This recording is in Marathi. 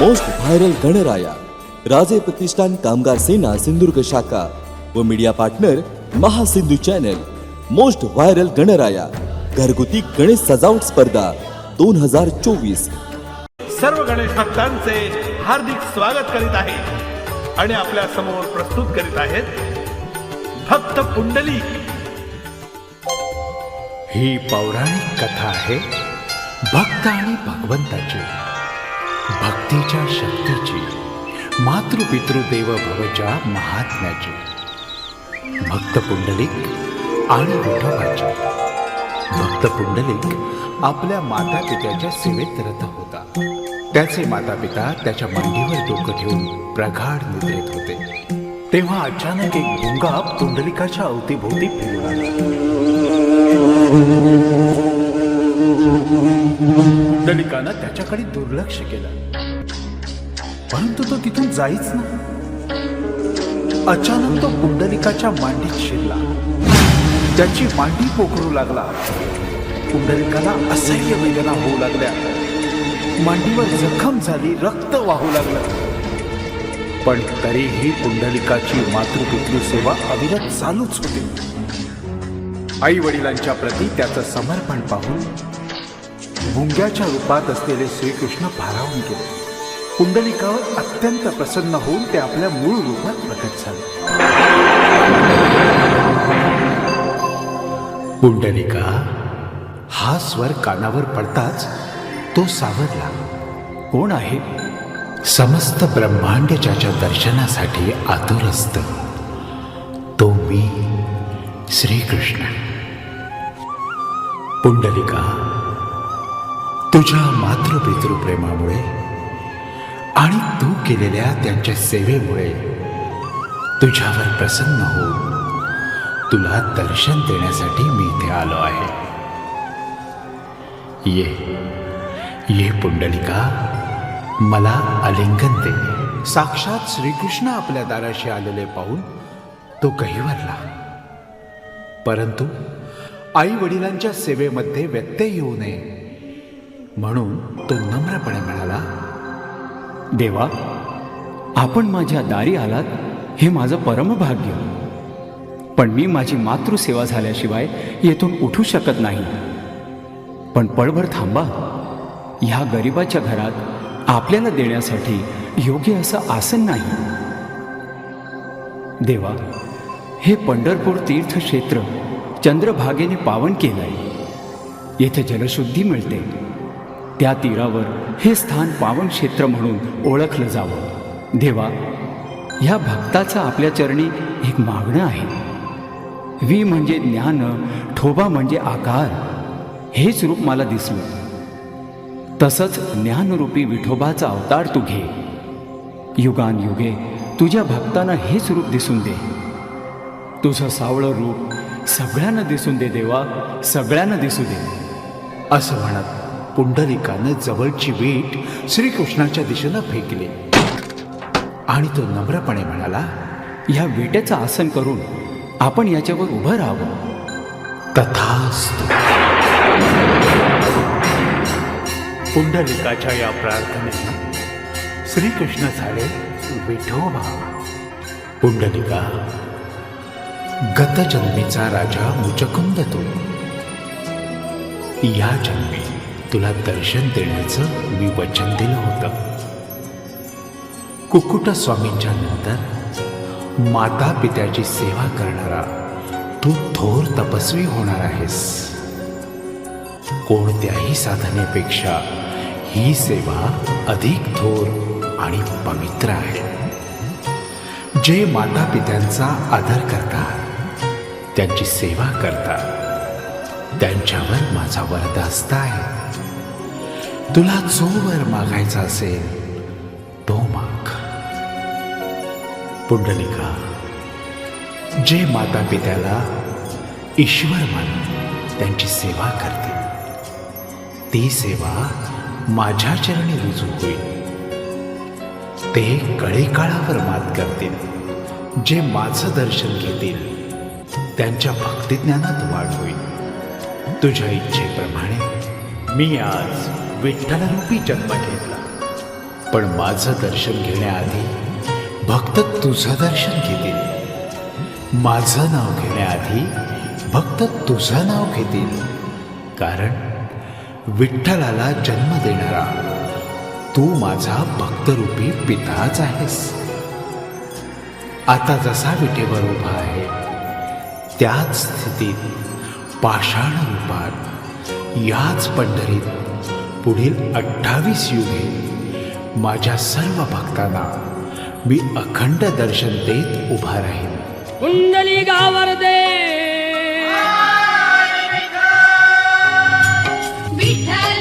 मोस्ट व्हायरल गणराया राजे प्रतिष्ठान कामगार सेना सिंधुदुर्ग शाखा व media partner Mahasindhu channel most viral Ganaraya घरगुती गणेश सजावट स्पर्धा दोन हजार चोवीस. सर्व गणेश भक्तांचे हार्दिक स्वागत करीत आहे आणि आपल्यासमोर प्रस्तुत करीत आहेत भक्त पुंडली ही पौराणिक कथा आहे भक्त आणि भगवंताची. भक्तीच्या शक्तीची मातृपितृदेव भवच्या महात्म्याची भक्त पुंडलिक आणि विठोबाची. भक्त पुंडलिक आपल्या माता पित्याच्या सेवेत रथ होता. त्याचे माता पिता त्याच्या मांडीवर डोकं ठेवून प्रगाढ निद्रेत होते. तेव्हा अचानक एक भुंगा पुंडलिकाच्या अवतीभोवती फिरू लागला पुंडलिकानं त्याच्याकडे दुर्लक्ष केलं. परंतु तो तिथून जाईच ना अचानक तो पुंडलिकाच्या मांडीत शिरला. त्याची मांडी पोखरू लागला. पुंडलिकाला असह्य वेदना होऊ लागल्या. मांडीवर जखम झाली रक्त वाहू लागलं. पण तरीही पुंडलिकाची मातृपितृ सेवा अविरत चालूच होती. आई वडिलांच्या प्रती त्याचं समर्पण पाहून भुंग्याच्या रूपात असलेले श्रीकृष्ण भारावून गेले. पुंडलिकावर अत्यंत प्रसन्न होऊन ते आपल्या मूळ रूपात प्रकट झाले. पुंडलिका हा स्वर कानावर पडताच तो सावरला. कोण आहे? समस्त ब्रह्मांड ज्याच्या दर्शनासाठी आतुर असत तो मी श्रीकृष्ण. पुंडलिका तुझ्या मातृपितृप्रेमामुळे आणि तू केलेल्या त्यांच्या सेवेमुळे तुझ्यावर प्रसन्न होऊन तुला दर्शन देण्यासाठी मी इथे आलो आहे. ये ये पुंडलिका मला आलिंगन दे. साक्षात श्रीकृष्ण आपल्या दाराशी आलेले पाहून तो कहिवरला परंतु आई वडिलांच्या सेवेमध्ये व्यत्यय येऊ नये. म्हणून तो नम्रपणे म्हणाला देवा आपण माझ्या दारी आलात हे माझं परमभाग्य. पण मी माझी मातृसेवा झाल्याशिवाय येथून उठू शकत नाही. पण पळभर थांबा. ह्या गरिबाच्या घरात आपल्याला देण्यासाठी योग्य असं आसन नाही. देवा हे पंढरपूर तीर्थक्षेत्र चंद्रभागेने पावन केलं आहे येथे जलशुद्धी मिळते. त्या तीरावर हे स्थान पावन क्षेत्र म्हणून ओळखलं जावं. देवा ह्या भक्ताचं आपल्या चरणी एक मागणं आहे. वी म्हणजे ज्ञान ठोबा म्हणजे आकार. हेच रूप मला दिसलं. तसंच ज्ञानरूपी विठोबाचा अवतार तू घे. युगान युगे तुझ्या भक्तांना हेच रूप दिसून दे. तुझं सावळं रूप सगळ्यांना दिसून दे देवा सगळ्यांना दिसू दे. असं म्हणत पुंडलिकानं जवळची वीट श्रीकृष्णाच्या दिशेनं फेकली. आणि तो नम्रपणे म्हणाला ह्या विटेचं आसन करून आपण याच्यावर उभं राहावं. तथास्तु. पुंडलिकाच्या या प्रार्थनेनं श्रीकृष्ण झाले विठोबा. पुंडलिका गतजन्मीचा राजा मुचकुंद तो. या जन्मी तुला दर्शन देण्याचं मी वचन दिलं होतं. कुकुट स्वामींच्या नंतर माता पित्याची सेवा करणारा तू थोर तपस्वी होणार आहेस. कोणत्याही साधनेपेक्षा ही सेवा अधिक थोर आणि पवित्र आहे. जे माता पित्यांचा आदर करतात त्यांची सेवा करतात त्यांच्यावर माझा वरदास्त आहे. तुला जो वर मागायचा असेल तो माग. पुंडलिका जे माता पित्याला ईश्वर मानून त्यांची सेवा करते ती सेवा माझ्या चरणी रुजू होईल. ते कळेकाळावर मात करतील जे माझं दर्शन घेतील त्यांच्या भक्तिज्ञानात वाढ होईल. तुझ्या इच्छेप्रमाणे मी आज विठ्ठलरूपी जन्म घेतला. पण माझं दर्शन घेण्याआधी भक्त तुझं दर्शन घेतील. माझं नाव घेण्याआधी भक्त तुझं नाव घेतील. कारण विठ्ठलाला जन्म देणारा तू माझा भक्तरूपी पिताच आहेस. आता जसा विटेवर उभा आहे त्याच स्थितीत पाषाण रूपात याच पंढरीत पुढील अठ्ठावीस युगे माझ्या सर्व भक्तांना मी अखंड दर्शन देत उभा राहील कुंडली गावर्दे विठ्ठल